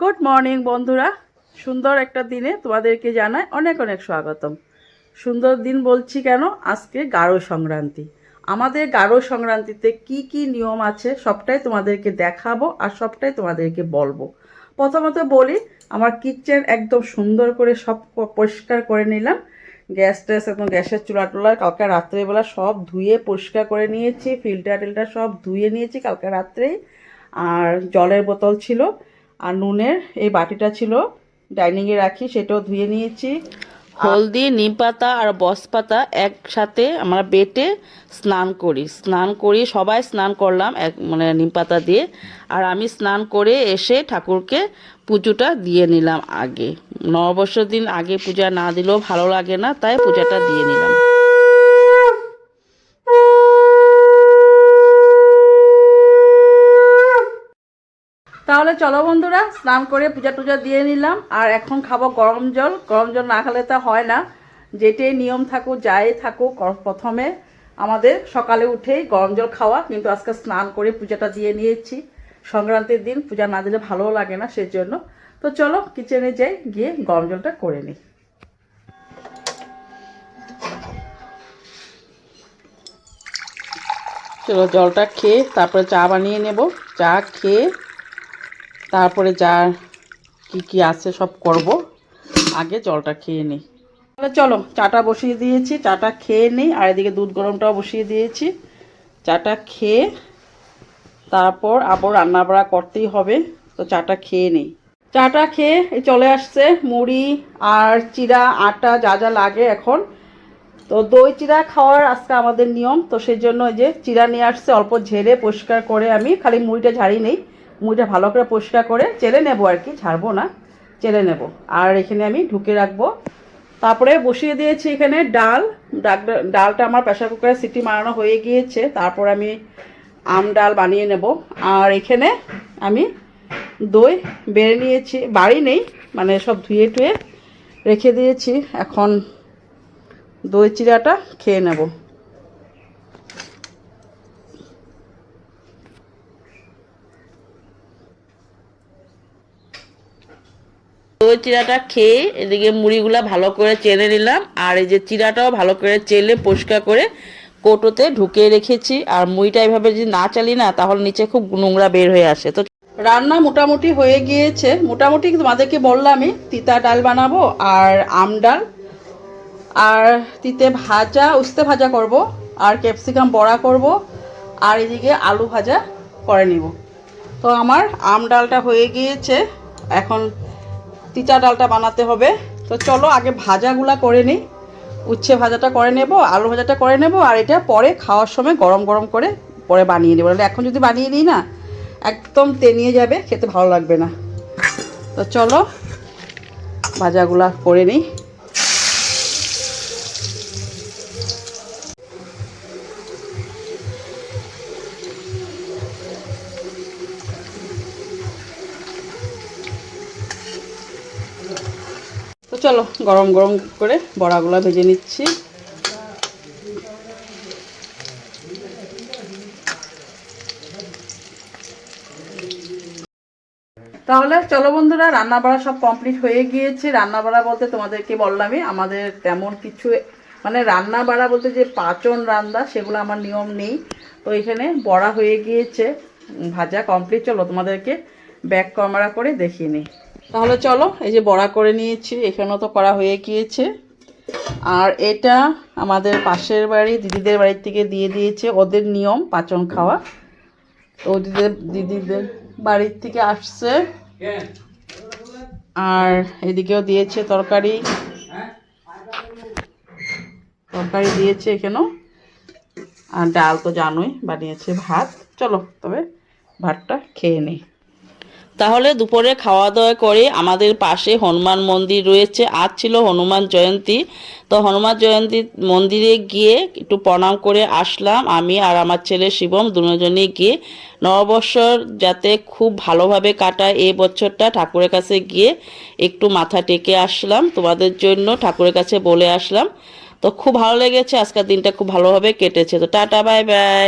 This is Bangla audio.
গুড মর্নিং বন্ধুরা। সুন্দর একটা দিনে তোমাদেরকে জানাই অনেক অনেক স্বাগতম। সুন্দর দিন বলছি কেন? আজকে গারো সংক্রান্তি। আমাদের গারো সংক্রান্তিতে কি কি নিয়ম আছে সবটাই তোমাদেরকে দেখাবো আর সবটাই তোমাদেরকে বলব। প্রথমত বলি, আমার কিচেন একদম সুন্দর করে সব পরিষ্কার করে নিলাম। গ্যাস ট্যাস একদম গ্যাসের চুলা টুলা কালকে রাত্রেবেলা সব ধুয়ে পরিষ্কার করে নিয়েছি। ফিল্টার টিল্টার সব ধুয়ে নিয়েছি কালকে রাত্রেই। আর জলের বোতল ছিল। আর নুনের এই বাটিটা ছিল ডাইনিংয়ে রাখি, সেটাও ধুয়ে নিয়েছি। হলদি, নিম পাতা আর বস পাতা একসাথে আমরা বেটে স্নান করি। স্নান করি, সবাই স্নান করলাম এক মানে নিম পাতা দিয়ে। আর আমি স্নান করে এসে ঠাকুরকে পুজোটা দিয়ে নিলাম আগে। নববর্ষ দিন আগে পূজা না দিলেও ভালো লাগে না, তাই পূজাটা দিয়ে নিলাম। তাহলে চলো বন্ধুরা, স্নান করে পূজা টুজা দিয়ে নিলাম। আর এখন খাব গরম জল। গরম জল না খেলে তো হয় না। যেটাই নিয়ম থাকুক, যাই থাকুক প্রথমে আমাদের সকালে উঠেই গরম জল খাওয়া। কিন্তু আজকে স্নান করে পূজাটা দিয়ে নিয়েছি। সংক্রান্তির দিন পূজা না দিলে ভালোও লাগে না সেজন্য। তো চলো কিচেনে যাই, গিয়ে গরম জলটা করে নিই। চলো জলটা খেয়ে তারপরে চা বানিয়ে নেব। চা খেয়ে তারপরে যা কি কি আছে সব করব। আগে জলটা খেয়ে নিই। তাহলে চলো, চাটা বসিয়ে দিয়েছি, চাটা খেয়ে নিই, আর এদিকে দুধ গরমটাও বসিয়ে দিয়েছি। চাটা খেয়ে তারপর আবার রান্না বাড়া করতেই হবে, তো চাটা খেয়ে নিই। চাটা খেয়ে এই চলে আসছে মুড়ি আর চিরা আটা যা যা লাগে এখন। তো দই চিরা খাওয়ার আজকে আমাদের নিয়ম, তো সেই জন্য যে চিরা নিয়ে আসছে, অল্প ঝেড়ে পরিষ্কার করে আমি, খালি মুড়িটা ঝাড়ি নেই। মুড়িটা ভালো করে পরিষ্কার করে চেলে নেব আর কি, ছাড়বো না, চেলে নেব। আর এখানে আমি ঢুকে রাখব। তারপরে বসিয়ে দিয়েছি এখানে ডাল। ডালটা আমার প্রেশার কুকারে সিটি মারানো হয়ে গিয়েছে। তারপর আমি আম ডাল বানিয়ে নেব। আর এখানে আমি দই বেড়ে নিয়েছি। বাড়ি নেই মানে সব ধুয়ে টুয়ে রেখে দিয়েছি। এখন দই চিরাটা খেয়ে নেব। দই চিরাটা খেয়ে এদিকে মুড়িগুলা ভালো করে চেলে নিলাম। আর এই যে চিরাটাও ভালো করে চেলে পরিষ্কার করে কৌটোতে ঢুকে রেখেছি। আর মুড়িটা এভাবে যদি না চালি না, তাহলে নিচে খুব নোংরা বের হয়ে আসে। তো রান্না মোটামুটি হয়ে গিয়েছে। মোটামুটি তোমাদেরকে বললামই, তিতা ডাল বানাবো আর আম ডাল। আর তিতে ভাজা, উস্তে ভাজা করব আর ক্যাপসিকাম বড়া করব আর এদিকে আলু ভাজা করে নিব। তো আমার আম ডালটা হয়ে গিয়েছে। এখন তিতা ডালটা বানাতে হবে। তো চলো আগে ভাজাগুলা করে নিই। উচ্ছে ভাজাটা করে নেব, আলু ভাজাটা করে নেব, আর এটা পরে খাওয়ার সময় গরম গরম করে পরে বানিয়ে নেব। এখন যদি বানিয়ে নিই না, একদম তেনিয়ে যাবে, খেতে ভালো লাগবে না। তো চলো ভাজাগুলা করে নিই। তো চলো গরম গরম করে বড়াগুলো ভেজে নিচ্ছি। তাহলে চলো বন্ধুরা রান্না বাড়া সব কমপ্লিট হয়ে গিয়েছে। রান্না বাড়া বলতে তোমাদেরকে বললামই, আমাদের তেমন কিছু মানে রান্না বাড়া বলতে যে পাচন রান্না সেগুলো আমার নিয়ম নেই। তো এখানে বড়া হয়ে গিয়েছে, ভাজা কমপ্লিট চলো তোমাদেরকে ব্যাক ক্যামেরা করে দেখিয়ে নিই। তাহলে চলো, এই যে বড়া করে নিয়েছি, এখানেও তো করা হয়ে গিয়েছে। আর এটা আমাদের পাশের বাড়ি, দিদিদের বাড়ির থেকে দিয়ে দিয়েছে, ওদের নিয়ম, পাচন খাওয়া। তো দিদিদের দিদিদের বাড়ির থেকে আসছে। আর এদিকেও দিয়েছে তরকারি। তরকারি দিয়েছে এখানেও। আর ডাল তো জানোই, বানিয়েছে ভাত। চলো, তবে ভাতটা খেয়ে নিই। তাহলে দুপুরে খাওয়া দাওয়া করে আমাদের পাশে হনুমান মন্দির রয়েছে। আজ ছিল হনুমান জয়ন্তী। তো হনুমান জয়ন্তী মন্দিরে গিয়ে একটু প্রণাম করে আসলাম। আমি আর আমার ছেলে শিবম দুজনে গিয়ে নববর্ষর যাতে খুব ভালোভাবে কাটায়, এই বছরটা ঠাকুরের কাছে গিয়ে একটু মাথা টেকে আসলাম। তোমাদের জন্য ঠাকুরের কাছে বলে আসলাম। তো খুব ভালো লেগেছে। আজকের দিনটা খুব ভালোভাবে কেটেছে। তো টাটা, বাই বাই।